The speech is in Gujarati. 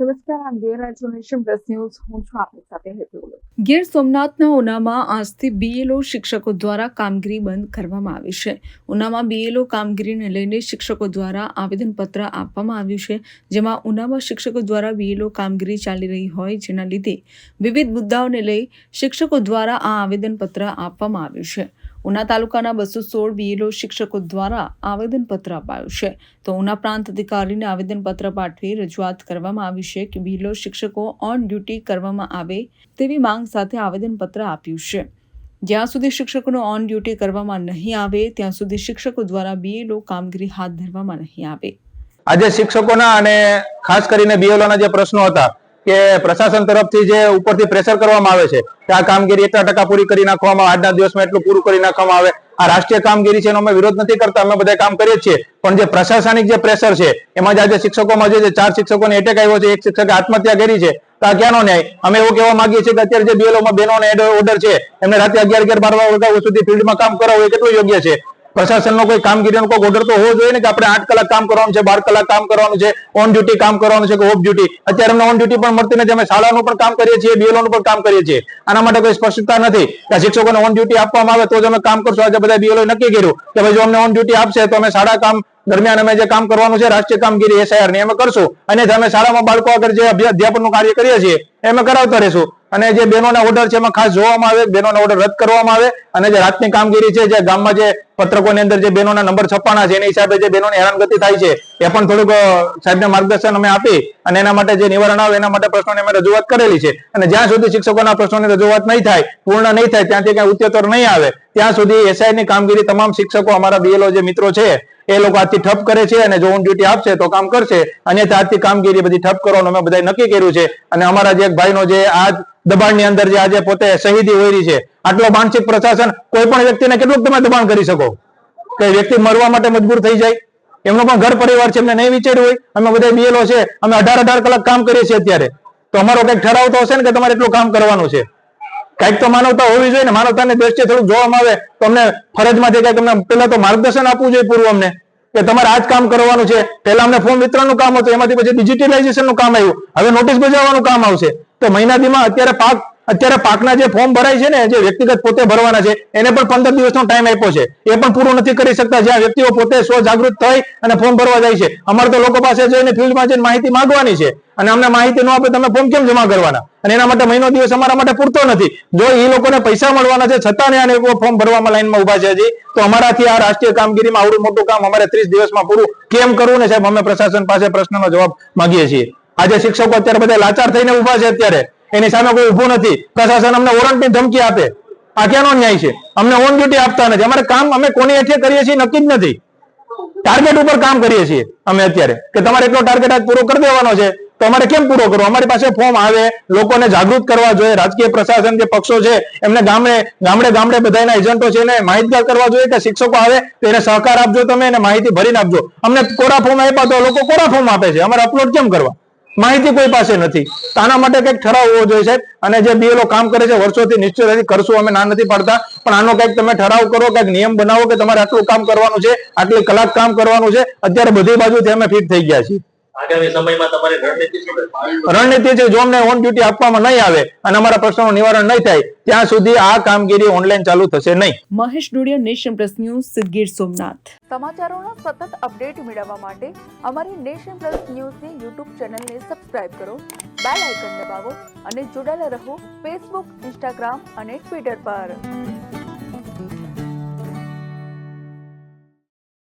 નમસ્કાર, આમ ગેર રાજ્ય નેશન પ્લસ ન્યૂઝ, હું છું સાથે ગીર સોમનાથના ઉનામાં આજથી બીએલઓ શિક્ષકો દ્વારા કામગીરી બંધ કરવામાં આવી છે. ઉનામાં બીએલઓ કામગીરીને લઈને શિક્ષકો દ્વારા આવેદનપત્ર આપવામાં આવ્યું છે, જેમાં ઉનામાં શિક્ષકો દ્વારા બીએલઓ કામગીરી ચાલી રહી હોય જેના લીધે વિવિધ મુદ્દાઓને લઈ શિક્ષકો દ્વારા આ આવેદનપત્ર આપવામાં આવ્યું છે. ઉના તાલુકાના બસો સોળ બીએલઓ શિક્ષકો દ્વારા આવેદનપત્ર અપાયું છે. તો ઉના પ્રાંત અધિકારીને આવેદનપત્ર પાઠવી રજૂઆત કરવામાં આવી છે કે બીએલઓ શિક્ષકો ઓન ડ્યુટી કરવામાં આવે તેવી માંગ સાથે આવેદનપત્ર આપ્યું છે. જ્યાં સુધી શિક્ષકોનો ઓન ડ્યુટી કરવામાં નહીં આવે, ત્યાં સુધી શિક્ષકો દ્વારા બીએલઓ કામગીરી હાથ ધરવામાં નહીં આવે. આજે શિક્ષકોના અને ખાસ કરીને બીએલઓના જે પ્રશ્નો હતા કે પ્રશાસન તરફથી જે ઉપરથી પ્રેશર કરવામાં આવે છે, કે આ કામગીરી એટલા ટકા પૂરી કરી નાખવામાં, આજના દિવસમાં એટલું પૂરું કરી નાખવામાં આવે. આ રાષ્ટ્રીય કામગીરી છે એનો અમે વિરોધ નથી કરતા, અમે બધા કામ કરીએ છીએ. પણ જે પ્રશાસનિક જે પ્રેશર છે, એમાં જે આજે શિક્ષકોમાં જે ચાર શિક્ષકોને એટેક આવ્યો છે, એક શિક્ષકે આત્મહત્યા કરી છે, તો આ ક્યાંનો ન્યાય? અમે એવું કહેવા માંગીએ છીએ કે અત્યારે જે બીએલઓમાં બહેનોને ઓર્ડર છે, એમને રાતે અગિયાર અગિયાર બાર વાગ્યા સુધી ફિલ્ડમાં કામ કરાવવું એ કેટલું યોગ્ય છે? પ્રશાસનનો કોઈ કામગીરીનો કોઈ ઓર્ડર તો હોવો જોઈએ ને કે આપણે આઠ કલાક કામ કરવાનું છે, બાર કલાક કામ કરવાનું છે ઓન ડ્યુટી કામ કરવાનું છે કે ઓફ ડ્યુટી અત્યારે અમને ઓન ડ્યુટી પણ મળતી નથી. અમે શાળાનું પણ કામ કરીએ છીએ બીએલઓનું પણ કામ કરીએ છીએ. આના માટે કોઈ સ્પષ્ટતા નથી કે શિક્ષકોને ઓન ડ્યુટી આપવામાં આવે તો જ અમે કામ કરશું. આજે બધા બીએલઓ નક્કી કર્યું કે ભાઈ જો અમને ઓન ડ્યુટી આપશે તો અમે શાળા કામ દરમિયાન અમે જે કામ કરવાનું છે, રાષ્ટ્રીય કામગીરી એસઆઈઆરની અમે કરશું. અને અમે શાળામાં બાળકો આગળ જે અધ્યાપનનું કાર્ય કરીએ છીએ, એમ કરાવતા રહીશું. અને જે બહેનોના ઓર્ડર છે એમાં ખાસ જોવામાં આવે, બહેનોના ઓર્ડર રદ કરવામાં આવે. અને જે રાતની કામગીરી છે, જે ગામમાં જે પત્રકોની અંદર જે બહેનોના નંબર છપાણા છે, એની હિસાબે જે બહેનોની હેરાનગતિ થાય છે, એ પણ થોડુંક સાહેબને માર્ગદર્શન અમે આપી અને એના માટે જે નિવારણ આવે, એના માટે પ્રશ્નોની અમે રજૂઆત કરેલી છે. અને જ્યાં સુધી શિક્ષકોના પ્રશ્નોની રજૂઆત નહીં થાય, પૂર્ણ નહીં થાય, ત્યાંથી કઈ ઉત્તર નહીં આવે, ત્યાં સુધી એસઆઈ ની કામગીરી તમામ શિક્ષકો, અમારા બીએલઓ જે મિત્રો છે, એ લોકો આજથી ઠપ કરે છે અને જો ઓન ડ્યુટી આપશે તો કામ કરશે. અન્યથા આજથી કામગીરી બધી ઠપ કરવાનું અમે બધા નક્કી કર્યું છે. અને અમારા જે એક ભાઈનો જે આ દબાણની અંદર જે આજે પોતે શહીદી હોઈ છે આટલો માનસિક પ્રશાસન કોઈ પણ વ્યક્તિને કેટલું તમે દબાણ કરી શકો. કે વ્યક્તિ મરવા માટે મજબૂર થઈ જાય. એમનો પણ ઘર પરિવાર છે, એમને નહીં વિચાર્યું હોય. અમે બધા બીએલઓ છે. અમે અઢાર અઢાર કલાક કામ કરીએ છીએ અત્યારે. તો અમારો કંઈક ઠરાવ તો હશે ને કે તમારે એટલું કામ કરવાનું છે. કંઈક તો માનવતા હોવી જોઈએ ને. માનવતાની દ્રષ્ટિએ થોડુંક જોવામાં આવે તો અમને ફરજમાંથી કંઈક અમને પેલા તો માર્ગદર્શન આપવું જોઈએ પૂર્વ અમને. કે તમારે આ જ કામ કરવાનું છે. પહેલા અમને ફોર્મ વિતરણનું કામ હતું. એમાંથી પછી ડિજિટલાઇઝેશનનું કામ આવ્યું. હવે નોટિસ બજાવવાનું કામ આવશે. તો મહિના દીમાં અત્યારે પાક અત્યારે પાકના જે ફોર્મ ભરાય છે ને, જે વ્યક્તિગત પોતે ભરવાના છે, એને પણ પંદર દિવસનો ટાઈમ આપ્યો છે. એ પણ પૂરું નથી કરી શકતા. જ્યાં વ્યક્તિઓ પોતે સ્વ જાગૃત થઈ અને ફોર્મ ભરવા જાય છે. અમારે તો લોકો પાસે જઈને ફિલ્ડમાં જઈને માહિતી માંગવાની છે. અને અમને માહિતી ન આપે તમે ફોર્મ કેમ જમા કરવાના? અને એના માટે મહિનો, દિવસ અમારા માટે પૂરતો નથી. જો એ લોકોને પૈસા મળવાના છે, છતાં ને આને ફોર્મ ભરવામાં લાઈનમાં ઊભા છે હજી, તો અમારાથી આ રાષ્ટ્રીય કામગીરીમાં આવડું મોટું કામ અમારે ત્રીસ દિવસમાં પૂરું કેમ કરવું ને સાહેબ, અમે પ્રશાસન પાસે પ્રશ્નનો જવાબ માંગીએ છીએ. આજે શિક્ષકો અત્યારે બધા લાચાર થઈને ઊભા છે અત્યારે. એની સામે કોઈ ઊભું નથી. પ્રશાસન અમને વોરંટની ધમકી આપે. આ ક્યાંનો ન્યાય છે? અમને ઓન ડ્યુટી આપતા નથી. અમારે કામ, અમે કોની હેઠે કરીએ છીએ નક્કી જ નથી. ટાર્ગેટ ઉપર કામ કરીએ છીએ અમે અત્યારે. કે તમારે એટલો ટાર્ગેટ આજ પૂરો કરી દેવાનો છે, તો અમારે કેમ પૂરો કરવો? અમારી પાસે ફોર્મ આવે, લોકોને જાગૃત કરવા જોઈએ. રાજકીય પ્રશાસન જે પક્ષો છે, એમને ગામડે ગામડે ગામડે બધાના એજન્ટો છે એને માહિતગાર કરવા જોઈએ કે શિક્ષકો આવે, તો એને સહકાર આપજો તમે, એને માહિતી ભરીને આપજો. અમને કોરા ફોર્મ આપ્યા તો લોકો કોરા ફોર્મ આપે છે? અમારે અપલોડ કેમ કરવા? માહિતી કોઈ પાસે નથી. તો આના માટે કંઈક ઠરાવ હોવો જોઈએ સાહેબ. અને જે બીએલઓ કામ કરે છે, વર્ષોથી નિશ્ચિતથી કરશું, અમે ના નથી પાડતા. પણ આનો કંઈક તમે ઠરાવ કરો, કંઈક નિયમ બનાવો કે તમારે આટલું કામ કરવાનું છે, આટલી કલાક કામ કરવાનું છે. અત્યારે બધી બાજુથી અમે ફિટ થઈ ગયા છીએ. આગામી સમયમાં તમારી રણનીતિ શું રણનીતિ છે જો અમને ઓન ડ્યુટી આપવામાં નહીં આવે અને અમારા પ્રશ્નોનું નિવારણ નહીં થાય ત્યાં સુધી આ કામગીરી ઓનલાઈન ચાલુ થશે નહીં. Mahesh Dodiya nation plus news Siddhgir Somnath. સમાચારોનો સતત અપડેટ મેળવવા માટે અમારી નેશન પ્લસ ન્યૂઝની યુટ્યુબ ચેનલને સબસ્ક્રાઇબ કરો બેલ આઇકન દબાવો અને જોડાયેલા રહો ફેસબુક ઇન્સ્ટાગ્રામ અને ટ્વિટર પર.